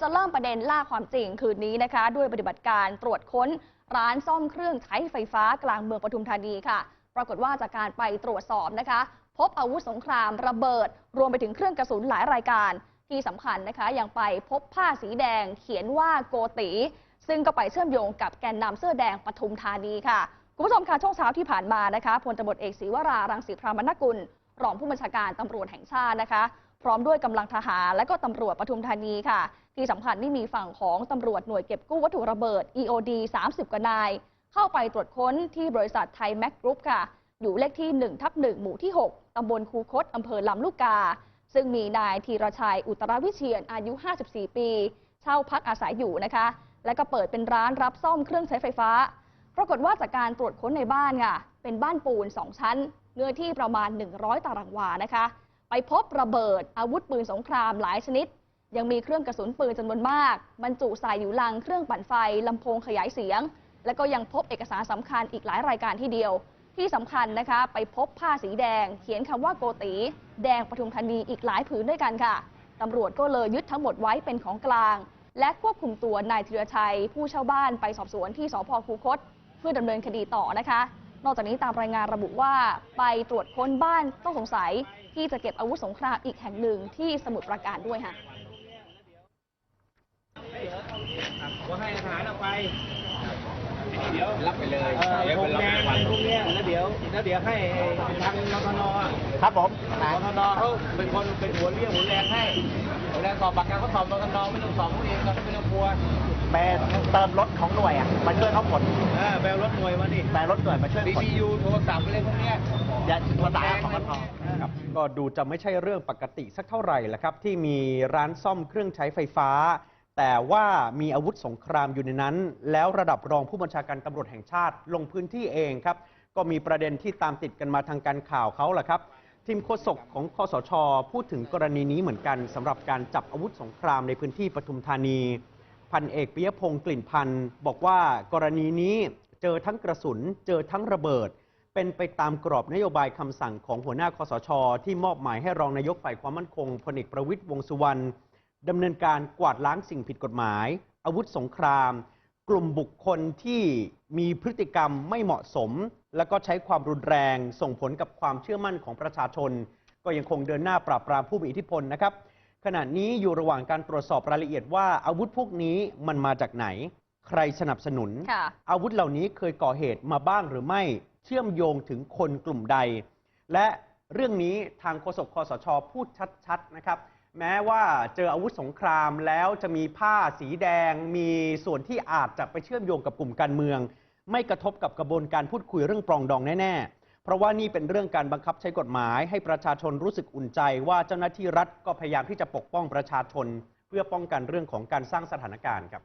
จะเริ่มประเด็นล่าความจริงคืนนี้นะคะ ด้วยปฏิบัติการตรวจค้นร้านซ่อมเครื่องใช้ไฟฟ้ากลางเมืองปทุมธานีค่ะ ปรากฏว่าจากการไปตรวจสอบนะคะ พบอาวุธสงครามระเบิด รวมไปถึงเครื่องกระสุนหลายรายการ ที่สำคัญนะคะ ยังไปพบผ้าสีแดงเขียนว่าโกติ ซึ่งก็ไปเชื่อมโยงกับแกนนำเสื้อแดงปทุมธานีค่ะคุณผู้ชมคะช่วงเช้าที่ผ่านมานะคะพลตำรวจเอกศรีวรารังสีพรามนกุลรองผู้บัญชาการตำรวจแห่งชาตินะคะ พร้อมด้วยกำลังทหารและก็ตำรวจปทุมธานีค่ะ ที่สำคัญนี่มีฝั่งของตำรวจหน่วยเก็บกู้วัตถุระเบิด EOD 30 กว่านาย เข้าไปตรวจค้นที่บริษัทไทยแม็กกรุ๊ปค่ะ อยู่เลขที่1ทับ1หมู่ที่ 6ตำบลคูคตอำเภอลำลูกกา ซึ่งมีนายธีรชัยอุตรวิเชียนอายุ 54 ปี เช่าพักอาศัยอยู่นะคะ และก็เปิดเป็นร้านรับซ่อมเครื่องใช้ไฟฟ้า ปรากฏว่าจากการตรวจค้นในบ้านค่ะเป็นบ้านปูน 2 ชั้นเนื้อที่ประมาณ 100 ตารางวานะคะ ไปพบระเบิด อาวุธปืนสงครามหลายชนิด ยังมีเครื่องกระสุนปืนจำนวนมาก บรรจุใส่อยู่ลัง เครื่องปั่นไฟลำโพงขยายเสียง แล้วก็ยังพบเอกสารสำคัญอีกหลายรายการที่เดียว ที่สำคัญนะคะ ไปพบผ้าสีแดง เขียนคำว่าโกตี แดงปทุมธานีอีกหลายผืนด้วยกันค่ะตำรวจก็เลยยึดทั้งหมดไว้เป็นของกลาง และควบคุมตัวนายธีรชัย ผู้เช่าบ้านไปสอบสวนที่สพคูคต เพื่อดำเนินคดีต่อนะคะ นอกจากนี้ตามรายงานระบุว่าไปตรวจค้นบ้านต้องสงสัย ที่จะเก็บอาวุธสงครามอีกแห่งหนึ่งที่สมุทรปราการด้วยค่ะว่าให้อาหารเอาไป เดี๋ยวรับไปเลยเออเดี๋ยวโรไปงรับแรมรางวัลพวกเนี้ยแล้วเดี๋ยวแล้วเดี๋ยวให้ทางนทนอะครับผมนทนเขาเป็นคนเป็นหัวเรี่ยวหัวแรงให้หัวแรงสอบปากกาเขาสอบนทนไม่ต้องสอบพวกเองก็ไม่ต้องกลัว แปรเติมรถของหน่วยอะมาช่วยเขาขนเออแบลรถหน่วยมาดิแปรรถหน่วยมาช่วยขน DCU โทรศัพท์อะไรพวกเนี้ยอย่าภาษาของมันพอครับก็ดูจะไม่ใช่เรื่องปกติสักเท่าไหร่แหละครับ ที่มีร้านซ่อมเครื่องใช้ไฟฟ้า แต่ว่ามีอาวุธสงครามอยู่ในนั้น แล้วระดับรองผู้บัญชาการตำรวจแห่งชาติลงพื้นที่เองครับ ก็มีประเด็นที่ตามติดกันมาทางการข่าวเขาแหละครับทีมโฆษกของคอสช พูดถึงกรณีนี้เหมือนกันสำหรับการจับอาวุธสงครามในพื้นที่ปทุมธานี พันเอกปิยพงศ์กลิ่นพันธ์บอกว่ากรณีนี้เจอทั้งกระสุนเจอทั้งระเบิด เป็นไปตามกรอบนโยบายคำสั่งของหัวหน้าคอสช ที่มอบหมายให้รองนายกฝ่ายความมั่นคงพลเอกประวิตยวงสุวรรณดำเนินการกวาดล้างสิ่งผิดกฎหมาย อาวุธสงคราม กลุ่มบุคคลที่มีพฤติกรรมไม่เหมาะสม แล้วก็ใช้ความรุนแรง ส่งผลกับความเชื่อมั่นของประชาชน ก็ยังคงเดินหน้าปราบปรามผู้มีอิทธิพลนะครับ ขณะนี้อยู่ระหว่างการตรวจสอบรายละเอียดว่าอาวุธพวกนี้มันมาจากไหน ใครสนับสนุน ค่ะ อาวุธเหล่านี้เคยก่อเหตุมาบ้างหรือไม่เชื่อมโยงถึงคนกลุ่มใด และเรื่องนี้ทางโฆษกคอสชพูดชัดๆนะครับ แม้ว่าเจออาวุธสงครามแล้วจะมีผ้าสีแดง มีส่วนที่อาจจะไปเชื่อมโยงกับกลุ่มการเมือง ไม่กระทบกับกระบวนการพูดคุยเรื่องปรองดองแน่ๆ เพราะว่านี่เป็นเรื่องการบังคับใช้กฎหมาย ให้ประชาชนรู้สึกอุ่นใจ ว่าเจ้าหน้าที่รัฐก็พยายามที่จะปกป้องประชาชน เพื่อป้องกันเรื่องของการสร้างสถานการณ์ครับ